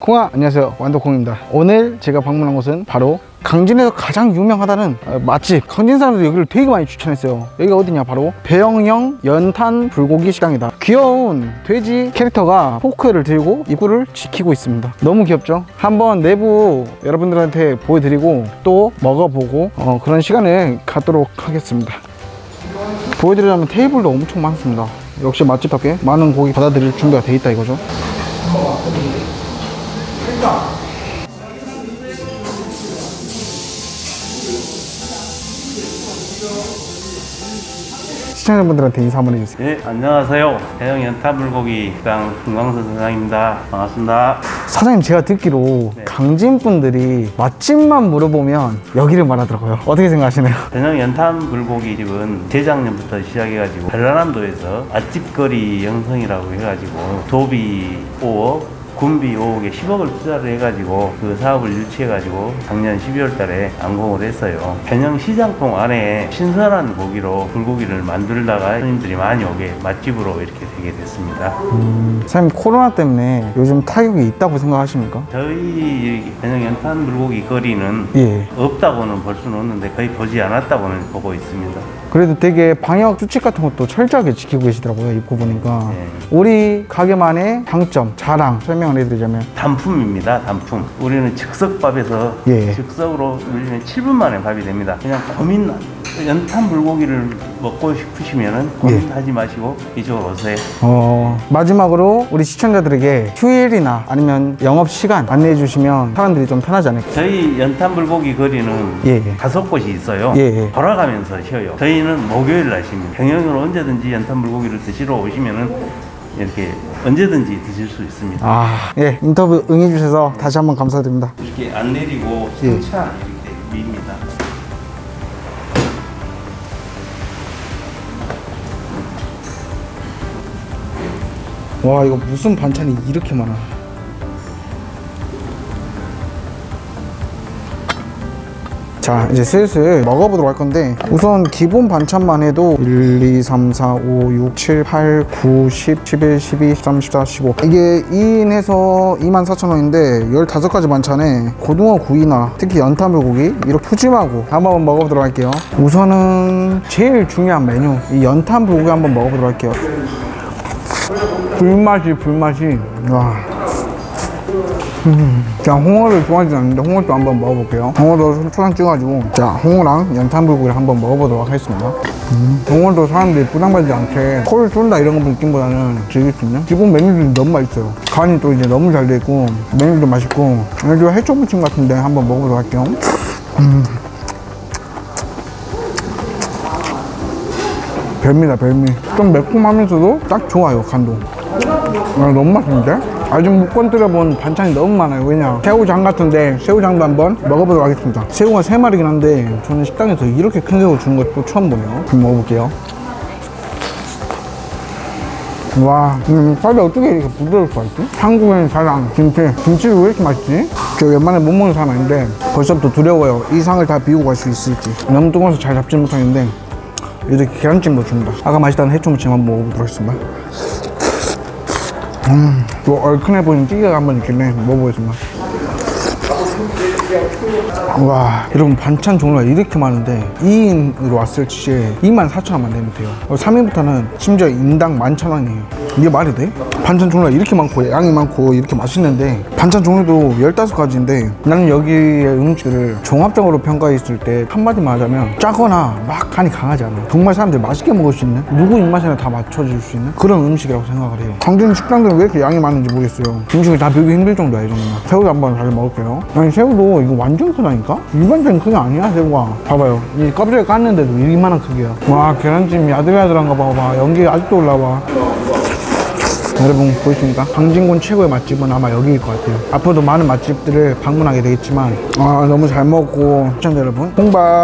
콩아 안녕하세요. 완도콩입니다. 오늘 제가 방문한 곳은 바로 강진에서 가장 유명하다는 어, 맛집 강진 사람들이 여기를 되게 많이 추천했어요. 여기가 어디냐? 바로 배영형 연탄 불고기 식당이다. 귀여운 돼지 캐릭터가 포크를 들고 입구를 지키고 있습니다. 너무 귀엽죠? 한번 내부 여러분들한테 보여드리고 또 먹어보고 어, 그런 시간을 갖도록 하겠습니다. 보여드리자면 테이블도 엄청 많습니다. 역시 맛집답게 많은 고기 받아들일 준비가 돼 있다 이거죠 시청자분들한테 인사 한번 해주세요 네, 안녕하세요. 대형 연탄 불고기 식당 김광선 사장입니다. 반갑습니다. 사장님 제가 듣기로 네. 강진 분들이 맛집만 물어보면 여기를 말하더라고요 어떻게 생각하시나요? 대형 연탄 불고기 집은 재작년부터 시작해가지고 전라남도에서 맛집거리 영성이라고 해가지고 도비 5억 군비 5억에 10억을 투자를 해가지고 그 사업을 유치해가지고 작년 12월 달에 완공을 했어요. 변형 시장통 안에 신선한 고기로 불고기를 만들다가 손님들이 많이 오게 맛집으로 이렇게 되게 됐습니다. 사장님 코로나 때문에 요즘 타격이 있다고 생각하십니까? 저희 변형 연탄 불고기 거리는 예 없다고는 볼 수는 없는데 거의 보지 않았다고는 보고 있습니다. 그래도 되게 방역 수칙 같은 것도 철저하게 지키고 계시더라고요 입구 보니까 네. 우리 가게만의 장점, 자랑 설명을 해드리자면 단품입니다. 단품. 우리는 즉석밥에서 예. 즉석으로 눌리면 7분 만에 밥이 됩니다. 그냥 고민 연탄 불고기를 먹고 싶으시면은 고민하지 마시고 이쪽으로 오세요. 어, 마지막으로 우리 시청자들에게 휴일이나 아니면 영업 시간 안내해 주시면 사람들이 좀 편하지 않을까 저희 연탄 불고기 거리는 예, 예. 다섯 곳이 있어요. 예, 예. 돌아가면서 쉬어요. 저희는 목요일 날 쉽니다. 병영으로 언제든지 연탄 불고기를 드시러 오시면은 이렇게 언제든지 드실 수 있습니다. 아, 예, 인터뷰 응해 주셔서 다시 한번 감사드립니다. 이렇게 안 내리고 예. 승차 이렇게 밉니다. 와, 이거 무슨 반찬이 이렇게 많아. 자, 이제 슬슬 먹어보도록 할 건데, 우선 기본 반찬만 해도 1, 2, 3, 4, 5, 6, 7, 8, 9, 10, 11, 12, 13, 14, 15. 이게 2인 해서 24,000원인데, 15가지 반찬에 고등어 구이나 특히 연탄불고기 이렇게 푸짐하고 한번 먹어보도록 할게요. 우선은 제일 중요한 메뉴, 이 연탄불고기 한번 먹어보도록 할게요. 불맛이 불맛이. 와. 음, 자 홍어를 좋아하지 않는데 홍어도 한번 먹어볼게요. 홍어도 초장 찍어가지고 자 홍어랑 연탄불고기를 한번 먹어보도록 하겠습니다. 음, 홍어도 사람들이 부담받지 않게 코를 쏜다 이런 거 느낌보다는 즐길 수 있는? 기본 메뉴들이 너무 맛있어요. 간이 또 이제 너무 잘 돼 있고 메뉴도 맛있고. 오늘도 해초무침 같은데 한번 먹어보도록 할게요. 별미다 별미. 좀 매콤하면서도 딱 좋아요 간도 아, 너무 맛있는데? 아직 못 건드려본 반찬이 너무 많아요 왜냐 새우장 같은데 새우장도 한번 먹어보도록 하겠습니다 새우가 세마리긴 한데 저는 식당에서 이렇게 큰 새우 주는 것도 처음 보네요 그럼 먹어볼게요 와, 음, 살이 어떻게 이렇게 부드러울 수가 있지? 한국엔 자랑, 김치. 김치를 왜 이렇게 맛있지? 저 웬만하면 못 먹는 사람 아닌데 벌써부터 두려워요. 이 상을 다 비우고 갈 수 있을지. 너무 뜨거워서 잘 잡지 못하겠는데 이렇게 계란찜도 줍니다. 아까 맛있다는 해초무침 한번 먹어보도록 하겠습니다. 음, 또 얼큰해 보이는 찌개가 한 번 있길래 먹어보겠습니다. 와, 여러분 반찬 종류가 이렇게 많은데 2인으로 왔을 시에 24,000원만 내면 돼요. 3인부터는 심지어 인당 11,000원이에요. 이게 말이 돼? 반찬 종류가 이렇게 많고 양이 많고 이렇게 맛있는데 반찬 종류도 15가지인데 나는 여기의 음식을 종합적으로 평가했을 때 한마디만 하자면 짜거나 막 간이 강하지 않아요. 정말 사람들이 맛있게 먹을 수 있는 누구 입맛이나 다 맞춰줄 수 있는 그런 음식이라고 생각을 해요. 강진 식당들은 왜 이렇게 양이 많은지 모르겠어요. 음식을 다 비우기 힘들 정도야 이 정도면. 새우도 한번 잘 먹을게요. 아니 새우도 이거 완전 크다니까? 일반적인 크기 아니야 새우가. 봐봐요. 이 껍질을 깠는데도 이만한 크기야. 와 계란찜 야들야들한 거 봐봐. 연기 아직도 올라와. 여러분 보이십니까? 강진군 최고의 맛집은 아마 여기일 것 같아요. 앞으로도 많은 맛집들을 방문하게 되겠지만 아 너무 잘 먹고 시청자 여러분 홍바